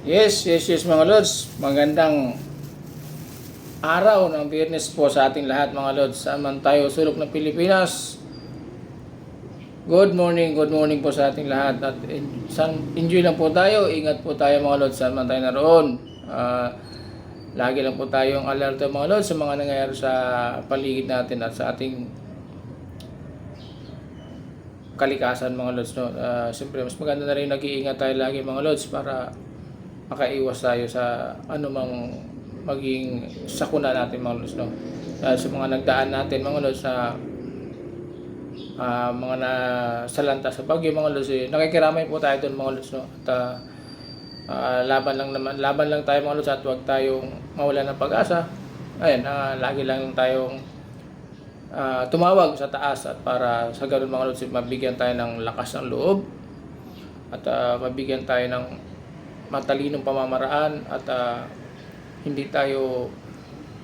Yes, yes, yes mga Lods. Magandang araw ng biyernes po sa ating lahat mga Lods. Saan man tayo sulok ng Pilipinas. Good morning, good morning po sa ating lahat. At enjoy lang po tayo. Ingat po tayo mga Lods. Saan man tayo naroon. Ah, lagi lang po tayong alerto mga Lods sa mga nangyayari sa paligid natin at sa ating kalikasan mga Lods. No? Ah, Siyempre, mas maganda na rin nag-iingat tayo lagi mga Lods para makaiwas tayo sa anumang maging sakuna natin mga lods no? Dahil sa mga nagdaan natin mga lods sa ah, mga na salanta sa bagyo mga lods eh, nakikiramay po tayo doon mga lods no? At ah, ah, laban lang naman laban lang tayo mga lods at huwag tayong mawala ng pag-asa. Ayun ah, lagi lang tayong ah, tumawag sa taas at para sa ganun mga lods eh, mabigyan tayo ng lakas ng loob at ah, mabigyan tayo ng matalinong pamamaraan at ah, hindi tayo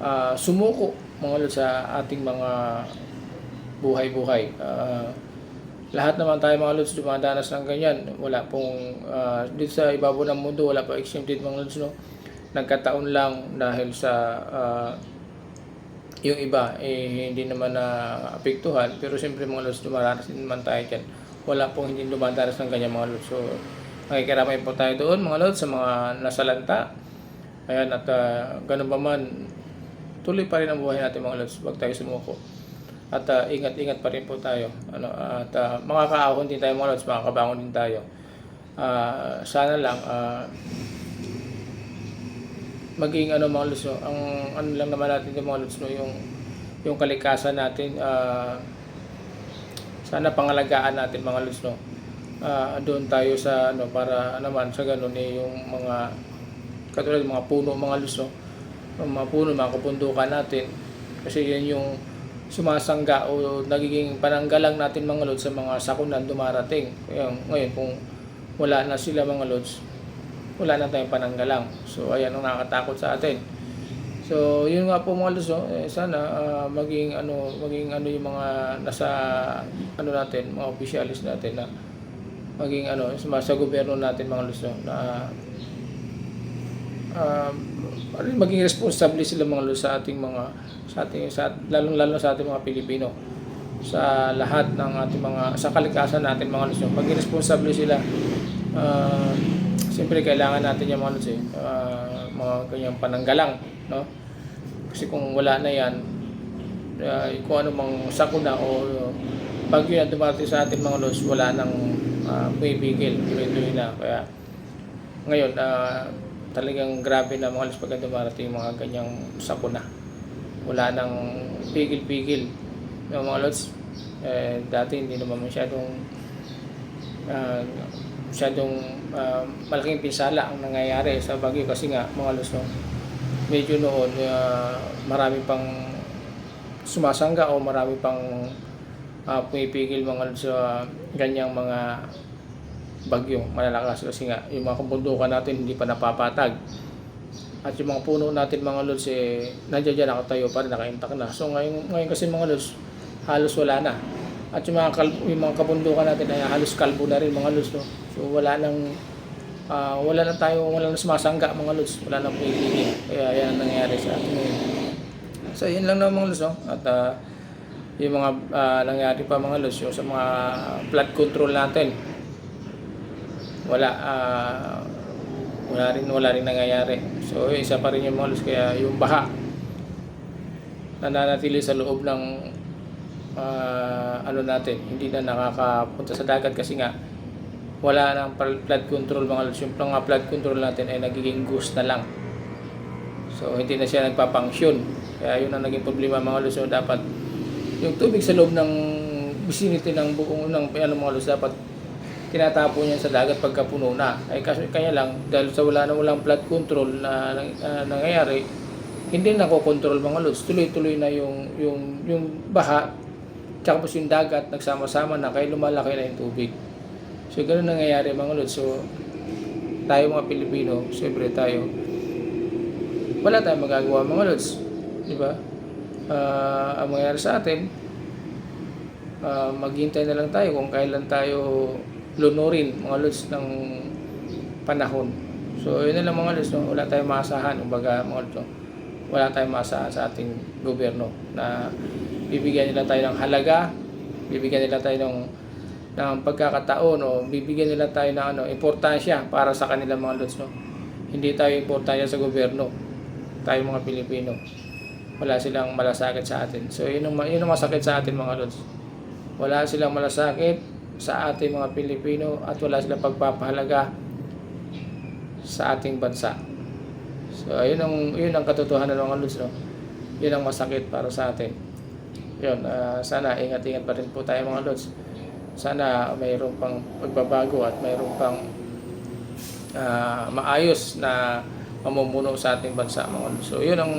ah, sumuko mga lods sa ating mga buhay-buhay. Ah, lahat naman tayo mga lods dumadanas ng ganyan. Wala pong ah, dito sa ibabaw ng mundo wala pa exempted mga lods no. Nagkataon lang dahil sa ah, yung iba eh hindi naman na apektuhan pero siyempre mga lods dumaranas din naman tayo dyan wala pong hindi dumadanas ng ganyan mga lods so makikiramay po tayo doon mga lods sa mga nasalanta ayan at ah, ganun pa man tuloy pa rin ang buhay natin mga lods huwag tayo sumuko at ah, ingat-ingat pa rin po tayo ano at uh, makakaahon din tayo mga lods makakabangon din tayo Ah, sana lang ah, maging ano mga no? ang ano lang naman natin yung mga lods, no? yung yung kalikasan natin ah, sana pangalagaan natin mga lods no Ah, doon tayo sa ano para naman sa ganun eh yung mga katulad mga puno mga lods yung mga puno mga kapundukan natin kasi yan yung sumasangga o nagiging pananggalang natin mga lods sa mga sakunan dumarating ngayon, ngayon kung wala na sila mga lods wala na tayong pananggalang. So, ayan ang nakakatakot sa atin. So, yun nga po mga Luz, no? eh, sana ah, maging ano, maging ano yung mga nasa ano natin, mga officialis natin na maging ano, sa gobyerno natin mga Luz, no? na ano, maging responsable sila mga Luz sa ating mga sa ating sa lalong lalo sa ating mga Pilipino sa lahat ng ating mga sa kalikasan natin mga Luz, no? maging responsable sila Ah, siyempre kailangan natin yung mga eh, ah, mga kanyang pananggalang, no? Kasi kung wala na yan, uh, kung ano mang sakuna o bagyo na dumating sa ating mga lods, wala nang uh, pumipigil, tuloy-tuloy na. Kaya ngayon, ah, talagang grabe na mga lods pagka dumarating yung mga ganyang sakuna. Wala nang pigil-pigil yung mga lods. Eh, dati hindi naman masyadong ah, masyadong ah, malaking pinsala ang nangyayari sa Baguio kasi nga mga Luzon medyo noon ah, marami pang sumasangga o marami pang uh, pumipigil mga sa ganyang mga bagyo malalakas kasi nga yung mga kabundukan natin hindi pa napapatag. At yung mga puno natin mga lods eh nandiyan dyan nakatayo pa rin nakaintak na. So ngayon, ngayon kasi mga lods halos wala na. At yung mga, kal- yung mga kabundukan natin ay halos kalbo na rin mga lods no? so wala nang ah, wala na tayo wala na sumasangga mga lods. Wala nang pumipigil. Kaya yan ang nangyayari sa atin ngayon. So yun lang naman mga lods no? at ah, yung mga ah, nangyari pa mga lods yung sa mga flood control natin. Wala ah, wala rin wala rin nangyayari. So isa pa rin yung mga lods kaya yung baha nananatili sa loob ng ah, ano natin hindi na nakakapunta sa dagat kasi nga wala nang flood control mga lods yung mga flood control natin ay nagiging ghost na lang. So hindi na siya nagpapangsyon kaya yun ang naging problema mga lods so dapat yung tubig sa loob ng vicinity ng buong ng ano mga lods dapat tinatapo niya sa dagat pagka puno na. Ay kasi kaya lang dahil sa wala na walang flood control na, nang- ah, nangyayari, hindi na control mga lods. Tuloy-tuloy na yung yung yung baha tsaka po yung dagat nagsama-sama na kaya lumalaki na yung tubig. So ganun nangyayari mga lods. So tayo mga Pilipino, siyempre tayo wala tayong magagawa mga lods. Di ba? Ah, ang mangyayari sa atin, ah, maghintay na lang tayo kung kailan tayo lunurin mga lods ng panahon So, yun na lang mga lods, no? wala tayong maasahan, kumbaga mga lods, no? wala tayong maasahan sa ating gobyerno na bibigyan nila tayo ng halaga, bibigyan nila tayo ng ng pagkakataon o bibigyan nila tayo ng ano, importansya para sa kanilang mga lods. No? Hindi tayo importansya sa gobyerno, tayo mga Pilipino. Wala silang malasakit sa atin. So, yun ang, yun ang masakit sa atin mga lods. Wala silang malasakit sa ating mga Pilipino at wala silang pagpapahalaga sa ating bansa. So, yun ang, yun ang katotohanan mga lods. No? Yun ang masakit para sa atin. Yun, ah, sana ingat-ingat pa rin po tayo mga lods. Sana mayroon pang pagbabago at mayroon pang ah, maayos na mamumuno sa ating bansa mga lods. So, yun ang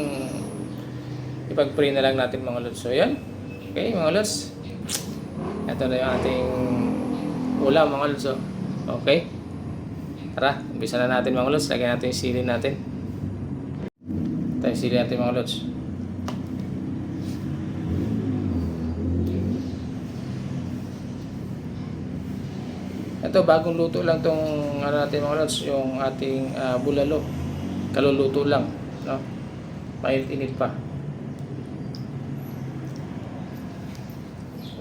ipag-pray na lang natin mga lods. So, yan. Okay, mga lods. Ito na yung ating ulam mga lods. oh. Okay. Tara, umpisa na natin mga lods. Lagyan natin yung sili natin. Ito yung sili natin mga lods. Ito, bagong luto lang tong ano natin mga lods, yung ating ah, bulalo. Kaluluto lang. No? Mainit-init pa.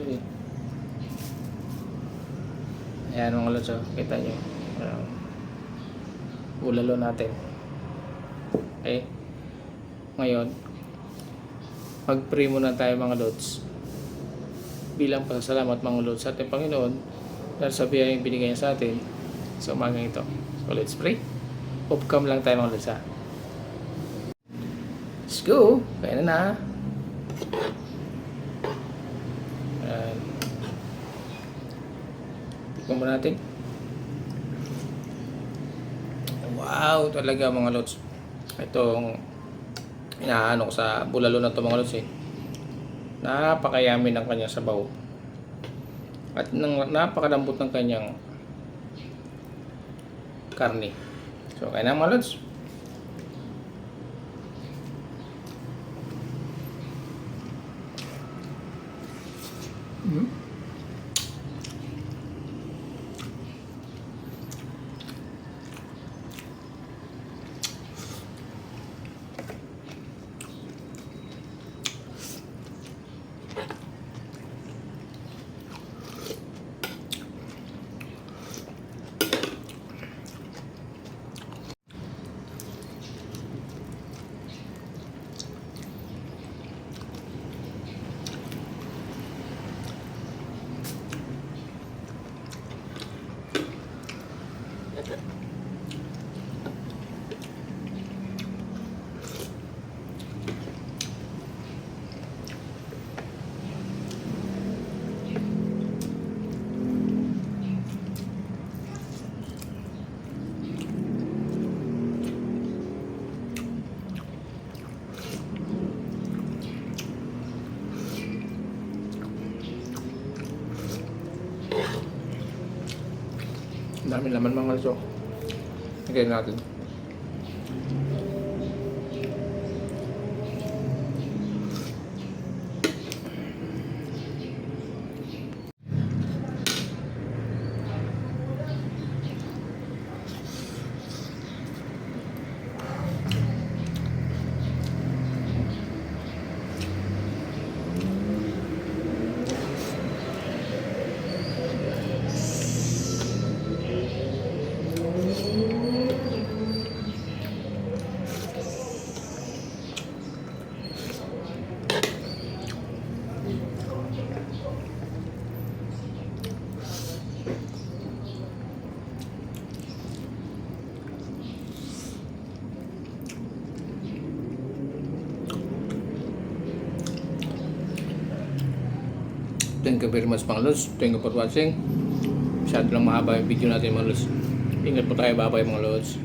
Okay. Ayan mga lods, oh. kita nyo. Ah, bulalo natin. Okay. Ngayon, mag-pray muna tayo mga lods. Bilang pasalamat mga lods sa ating Panginoon dahil sa biyayang binigay niya sa atin sa umagang ito. So let's pray. Upcome lang tayo mga lods ha. Let's go. Kaya na na. Ayan. Tignan mo natin. Wow, talaga mga lods. Itong inaano ko sa bulalo na to mga lods eh. Napakayami ng kanyang sabaw. At ng, napakalambot ng kanyang karne. So, kaya na mga lods. Ang dami laman mga lods. oh. Lagyan natin. Thank you very much mga lods. Thank you for watching. Masyado lang mahaba yung video natin mga lods. Ingat po tayo babay mga lods.